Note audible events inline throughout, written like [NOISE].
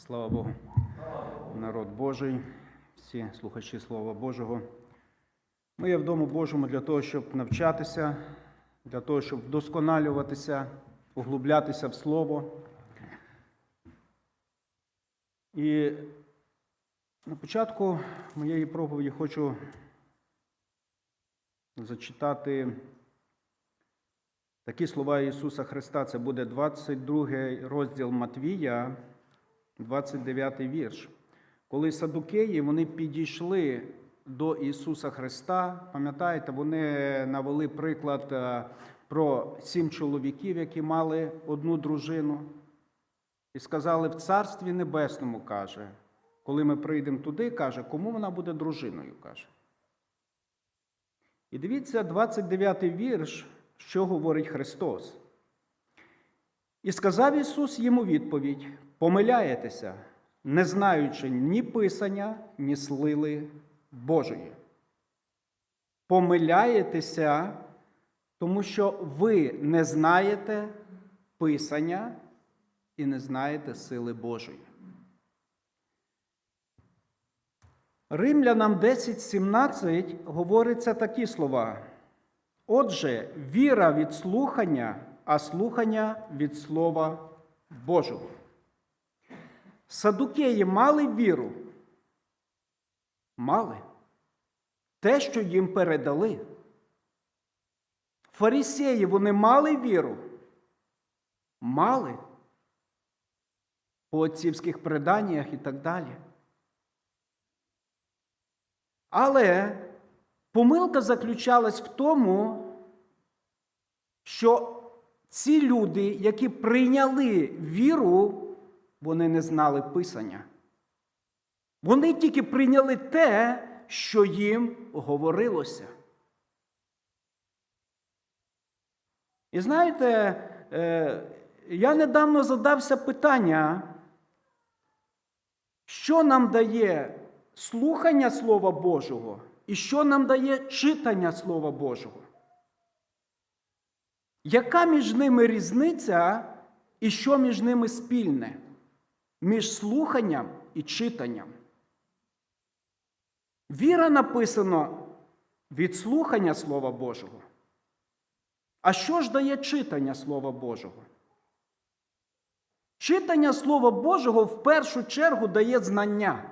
Слава Богу. Народ Божий, всі слухачі Слова Божого. Ми є в Дому Божому для того, щоб навчатися, для того, щоб вдосконалюватися, углублятися в Слово. І на початку моєї проповіді хочу зачитати такі слова Ісуса Христа. Це буде 22 розділ Матвія, 29 вірш. Коли садукеї вони підійшли до Ісуса Христа, пам'ятаєте, вони навели приклад е, про сім чоловіків, які мали одну дружину, і сказали в Царстві Небесному, каже, коли ми прийдемо туди, каже, кому вона буде дружиною, каже. І дивіться, 29 вірш, що говорить Христос. І сказав Ісус йому відповідь: помиляєтеся, не знаючи ні Писання, ні слили Божої. Помиляєтеся, тому що ви не знаєте Писання і не знаєте сили Божої. Римлянам 10.17 говориться такі слова. Отже, віра від слухання, а слухання від Слова Божого. Садукеї мали віру. Мали. Те, що їм передали. Фарисеї вони мали віру. Мали. По отцівських преданнях і так далі. Але помилка заключалась в тому, що ці люди, які прийняли віру, вони не знали Писання. Вони тільки прийняли те, що їм говорилося. І знаєте, е, я недавно задався питання, що нам дає слухання Слова Божого і що нам дає читання Слова Божого? Яка між ними різниця і що між ними спільне? Між слуханням і читанням? Віра написано від слухання Слова Божого. А що ж дає читання Слова Божого? Читання Слова Божого в першу чергу дає знання.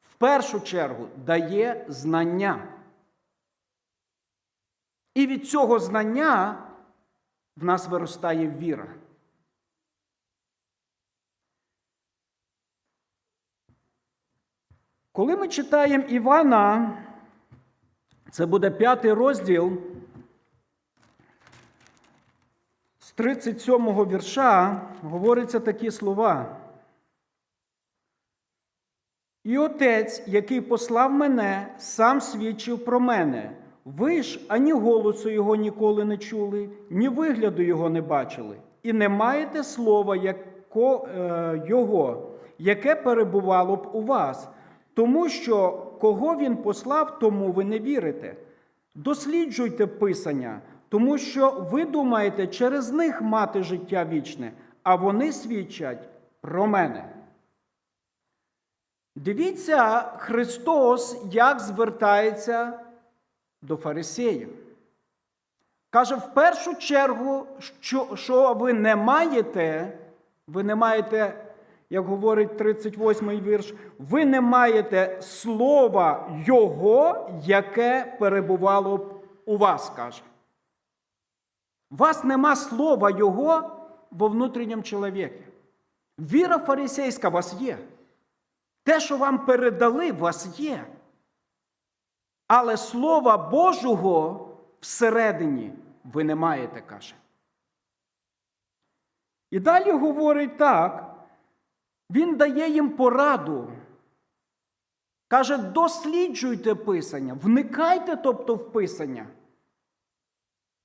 В першу чергу дає знання. І від цього знання в нас виростає віра. Коли ми читаємо Івана, це буде п'ятий розділ з 37 го вірша, говориться такі слова. І отець, який послав мене, сам свідчив про мене. Ви ж ані голосу його ніколи не чули, ні вигляду його не бачили, і не маєте слова яко, е, його, яке перебувало б у вас, тому що кого він послав, тому ви не вірите. Досліджуйте Писання, тому що ви думаєте через них мати життя вічне, а вони свідчать про мене. Дивіться, Христос як звертається до фарисеїв. Каже, в першу чергу, що, що ви не маєте, ви не маєте, як говорить 38-й вірш, ви не маєте слова Його, яке перебувало б у вас, каже. Вас нема слова Його во внутрішньому чоловіку. Віра фарисейська у вас є. Те, що вам передали, у вас є. Але Слова Божого всередині ви не маєте, каже. І далі говорить так, він дає їм пораду. Каже, досліджуйте Писання, вникайте, тобто в Писання.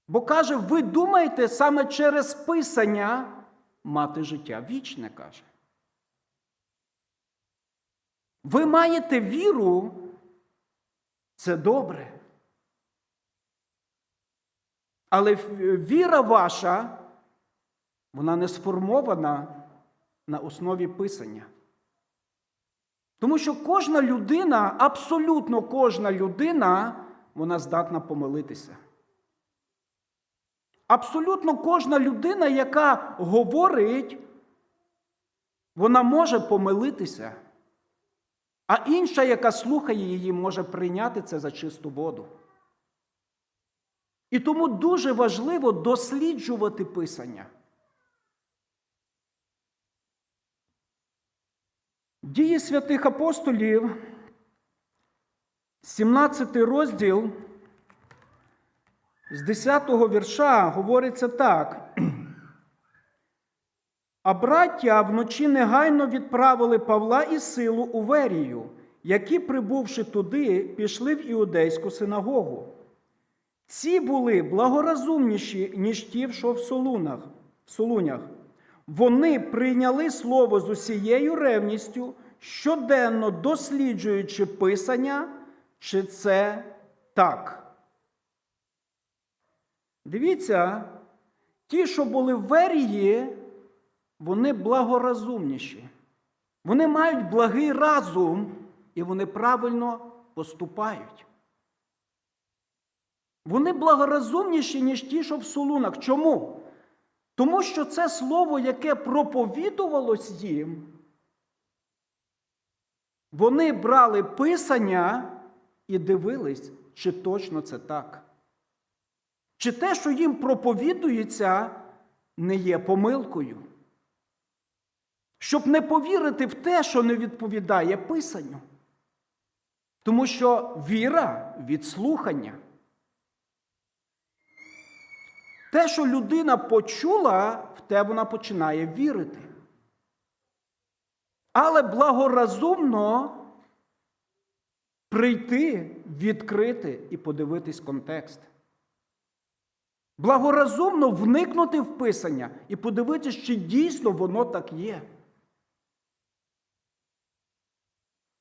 Бо каже, ви думаєте саме через Писання мати життя вічне, каже. Ви маєте віру, це добре. Але віра ваша, вона не сформована на основі Писання. Тому що кожна людина, абсолютно кожна людина, вона здатна помилитися. Абсолютно кожна людина, яка говорить, вона може помилитися, а інша, яка слухає її, може прийняти це за чисту воду. І тому дуже важливо досліджувати Писання. Дії святих апостолів, 17 розділ з 10 вірша говориться так. А браття вночі негайно відправили Павла і силу у Верію, які, прибувши туди, пішли в іудейську синагогу. Ці були благоразумніші, ніж ті, що в Солунях. Вони прийняли слово з усією ревністю, щоденно досліджуючи Писання, чи це так. Дивіться, ті, що були в Верії, вони благоразумніші. Вони мають благий разум і вони правильно поступають. Вони благоразумніші, ніж ті, що в Солунах. Чому? Тому що це слово, яке проповідувалось їм, вони брали писання і дивились, чи точно це так. Чи те, що їм проповідується, не є помилкою. Щоб не повірити в те, що не відповідає Писанню. Тому що віра від слухання. Те, що людина почула, в те вона починає вірити. Але благоразумно прийти, відкрити і подивитись контекст. Благоразумно вникнути в Писання і подивитись, чи дійсно воно так є.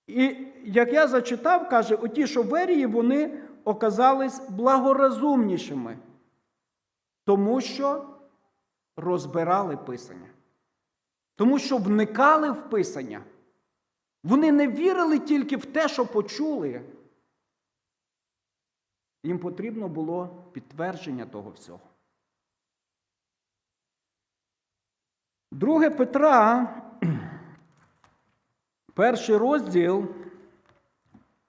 І як я зачитав, каже, оті, що верії, вони оказались благоразумнішими, тому що розбирали Писання, тому що вникали в Писання. Вони не вірили тільки в те, що почули. Їм потрібно було підтвердження того всього. Друге Петра, [CLEARS THROAT] перший розділ,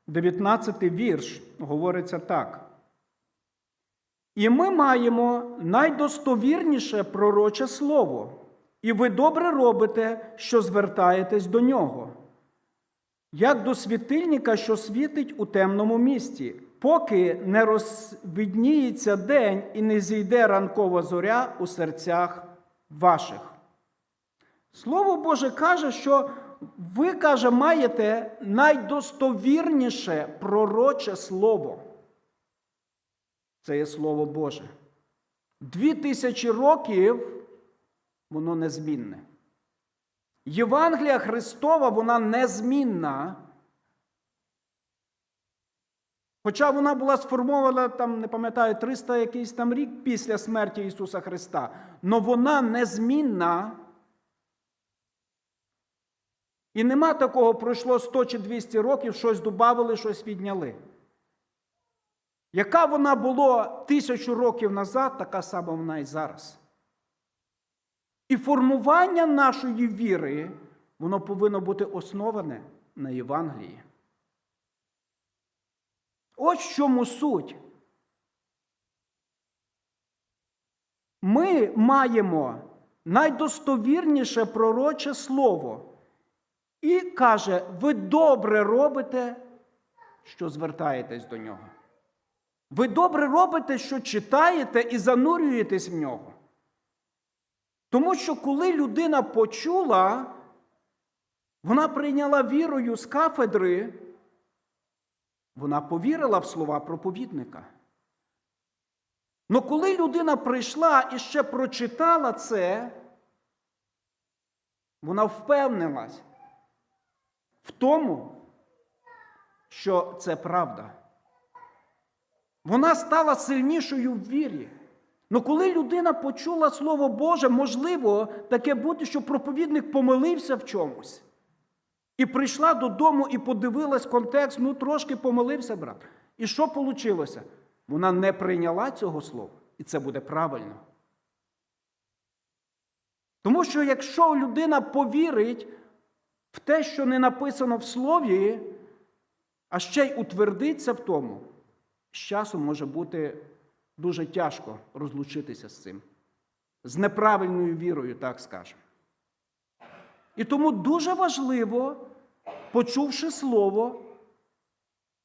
19 вірш, говориться так. І ми маємо найдостовірніше пророче слово, і ви добре робите, що звертаєтесь до нього, як до світильника, що світить у темному місті, поки не розвідніється день і не зійде ранкова зоря у серцях ваших. Слово Боже каже, що ви, каже, маєте найдостовірніше пророче слово. Це є Слово Боже. Дві тисячі років воно незмінне. Євангелія Христова, вона незмінна. Хоча вона була сформована, там, не пам'ятаю, 300 якийсь там рік після смерті Ісуса Христа, але вона незмінна. І нема такого, пройшло 100 чи 200 років, щось додавали, щось відняли. Яка вона була тисячу років назад, така сама вона і зараз. І формування нашої віри, воно повинно бути основане на Євангелії. Ось в чому суть. Ми маємо найдостовірніше пророче слово. І каже, ви добре робите, що звертаєтесь до нього. Ви добре робите, що читаєте і занурюєтесь в нього. Тому що коли людина почула, вона прийняла вірою з кафедри, вона повірила в слова проповідника. Но коли людина прийшла і ще прочитала це, вона впевнилась в тому, що це правда. Вона стала сильнішою в вірі. Ну, коли людина почула Слово Боже, можливо, таке бути, що проповідник помилився в чомусь. І прийшла додому і подивилась контекст, ну трошки помилився брат. І що вийшло? Вона не прийняла цього слова, і це буде правильно. Тому що якщо людина повірить в те, що не написано в слові, а ще й утвердиться в тому, з часом може бути дуже тяжко розлучитися з цим, з неправильною вірою, так скажемо. І тому дуже важливо, почувши слово,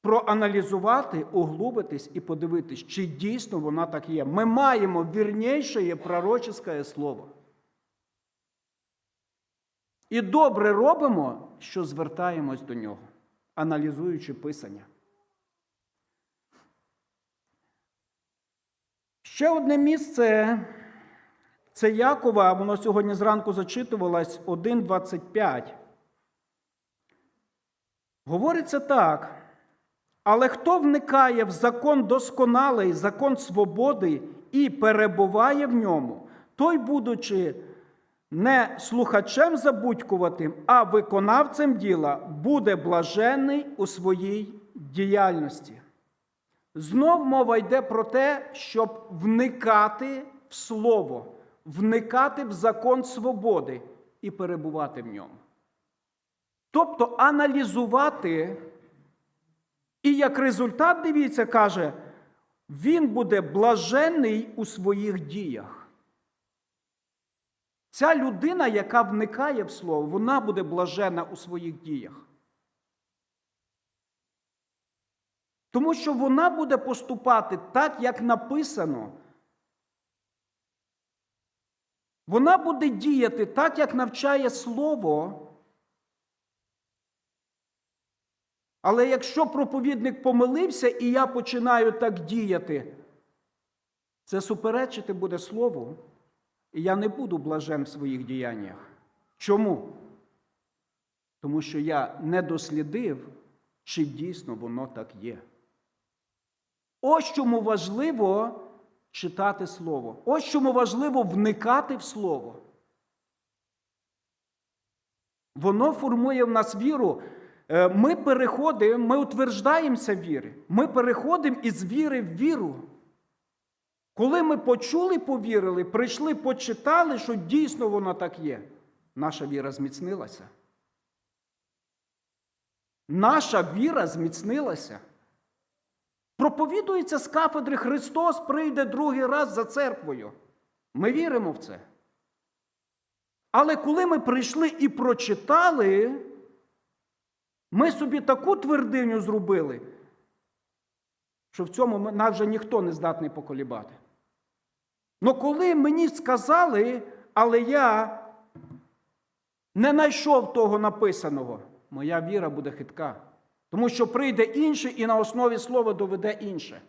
проаналізувати, углубитись і подивитись, чи дійсно вона так є. Ми маємо вірніше пророческое слово. І добре робимо, що звертаємось до нього, аналізуючи Писання. Ще одне місце це Якова, воно сьогодні зранку зачитувалось 1.25. Говориться так. Але хто вникає в закон досконалий, закон свободи і перебуває в ньому, той, будучи не слухачем забудькуватим, а виконавцем діла, буде блаженний у своїй діяльності. Знов мова йде про те, щоб вникати в слово, вникати в закон свободи і перебувати в ньому. Тобто аналізувати, і як результат, дивіться, каже, він буде блаженний у своїх діях. Ця людина, яка вникає в слово, вона буде блажена у своїх діях. Тому що вона буде поступати так, як написано. Вона буде діяти так, як навчає Слово. Але якщо проповідник помилився і я починаю так діяти, це суперечити буде Слову, і я не буду блажен в своїх діяннях. Чому? Тому що я не дослідив, чи дійсно воно так є. Ось чому важливо читати Слово. Ось чому важливо вникати в Слово. Воно формує в нас віру. Е, Ми переходимо, ми утверждаємося в вірі. Ми переходимо із віри в віру. Коли ми почули, повірили, прийшли, почитали, що дійсно воно так є, наша віра зміцнилася. Наша віра зміцнилася. Проповідується з кафедри Христос прийде другий раз за церквою. Ми віримо в це. Але коли ми прийшли і прочитали, ми собі таку твердиню зробили, що в цьому нас вже ніхто не здатний поколібати. Ну коли мені сказали, але я не знайшов того написаного, моя віра буде хитка. Тому що прийде інший і на основі слова доведе інше.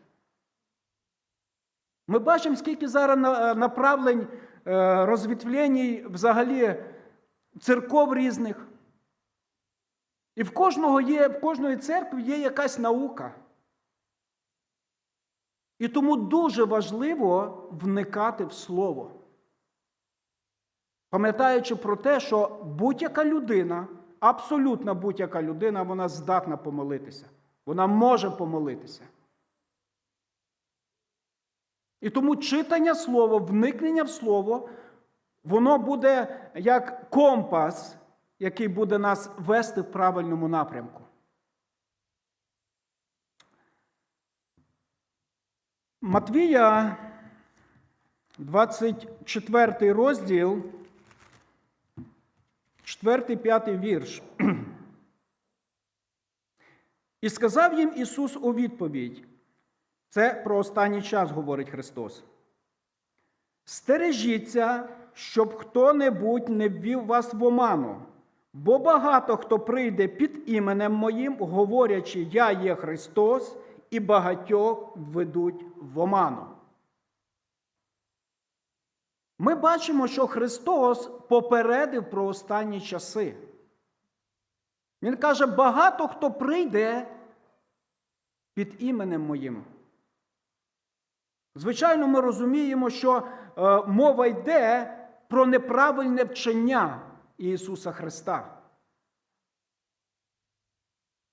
Ми бачимо, скільки зараз направлень е, розвітвлень взагалі церков різних. І в кожного є, в кожної церкви є якась наука. І тому дуже важливо вникати в слово. Пам'ятаючи про те, що будь-яка людина, абсолютно будь-яка людина, вона здатна помолитися. Вона може помолитися. І тому читання слова, вникнення в слово, воно буде як компас, який буде нас вести в правильному напрямку. Матвія, 24 розділ, 4-5 вірш. І сказав їм Ісус у відповідь, це про останній час говорить Христос. Стережіться, щоб хто-небудь не ввів вас в оману, бо багато хто прийде під іменем моїм, говорячи, Я є Христос, і багатьох введуть в оману. Ми бачимо, що Христос попередив про останні часи. Він каже, багато хто прийде під іменем моїм. Звичайно, ми розуміємо, що е, мова йде про неправильне вчення Ісуса Христа.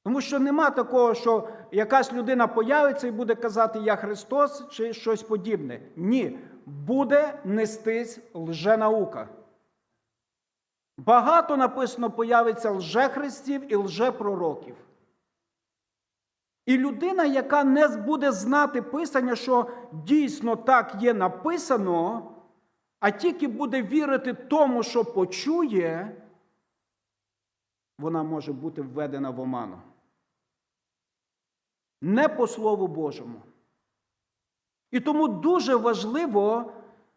Тому що нема такого, що якась людина появиться і буде казати Я Христос чи щось подібне. Ні, буде нестись лженаука. Багато написано появиться лжехристів і лжепророків. І людина, яка не буде знати Писання, що дійсно так є написано, а тільки буде вірити тому, що почує, вона може бути введена в оману. Не по Слову Божому. І тому дуже важливо,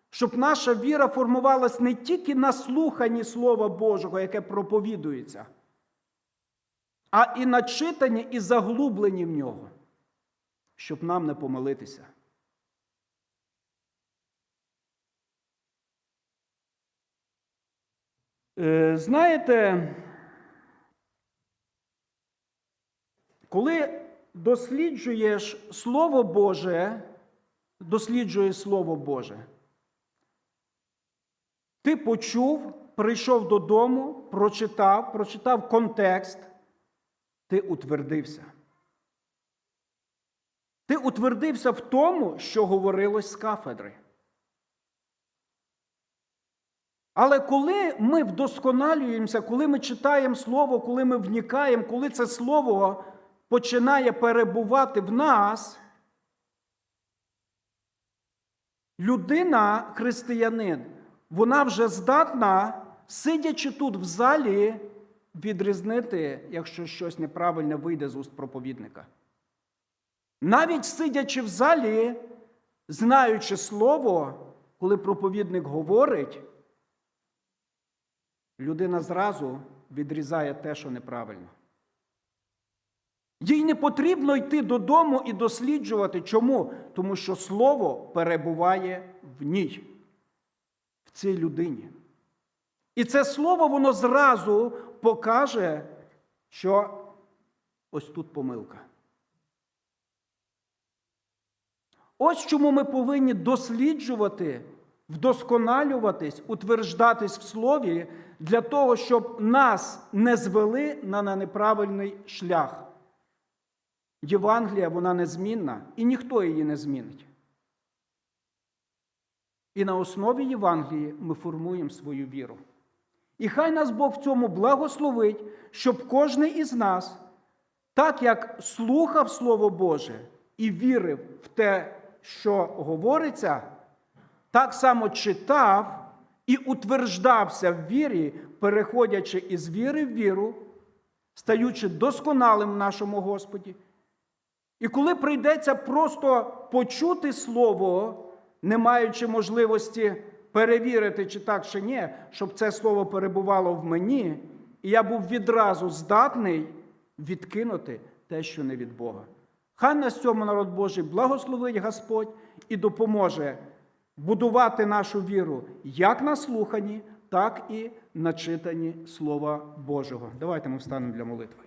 щоб наша віра формувалась не тільки на слуханні Слова Божого, яке проповідується, а і на читанні і заглубленні в нього, щоб нам не помилитися. Е, Знаєте, коли досліджуєш Слово Боже, досліджуєш Слово Боже, ти почув, прийшов додому, прочитав, прочитав контекст, ти утвердився. Ти утвердився в тому, що говорилось з кафедри. Але коли ми вдосконалюємося, коли ми читаємо Слово, коли ми вникаємо, коли це Слово починає перебувати в нас, людина, християнин, вона вже здатна, сидячи тут в залі, відрізнити, якщо щось неправильне вийде з уст проповідника. Навіть сидячи в залі, знаючи слово, коли проповідник говорить, людина зразу відрізає те, що неправильно. Їй не потрібно йти додому і досліджувати. Чому? Тому що слово перебуває в ній, в цій людині. І це слово воно зразу покаже, що ось тут помилка. Ось чому ми повинні досліджувати, вдосконалюватись, утверждатись в слові для того, щоб нас не звели на неправильний шлях. Євангелія вона незмінна, і ніхто її не змінить. І на основі Євангелії ми формуємо свою віру. І хай нас Бог в цьому благословить, щоб кожен із нас, так як слухав Слово Боже і вірив в те, що говориться, так само читав і утверждався в вірі, переходячи із віри в віру, стаючи досконалим в нашому Господі. І коли прийдеться просто почути Слово, не маючи можливості перевірити, чи так, чи ні, щоб це слово перебувало в мені, і я був відразу здатний відкинути те, що не від Бога. Хай нас цьому народ Божий благословить Господь і допоможе будувати нашу віру як на слуханні, так і на читанні Слова Божого. Давайте ми встанемо для молитви.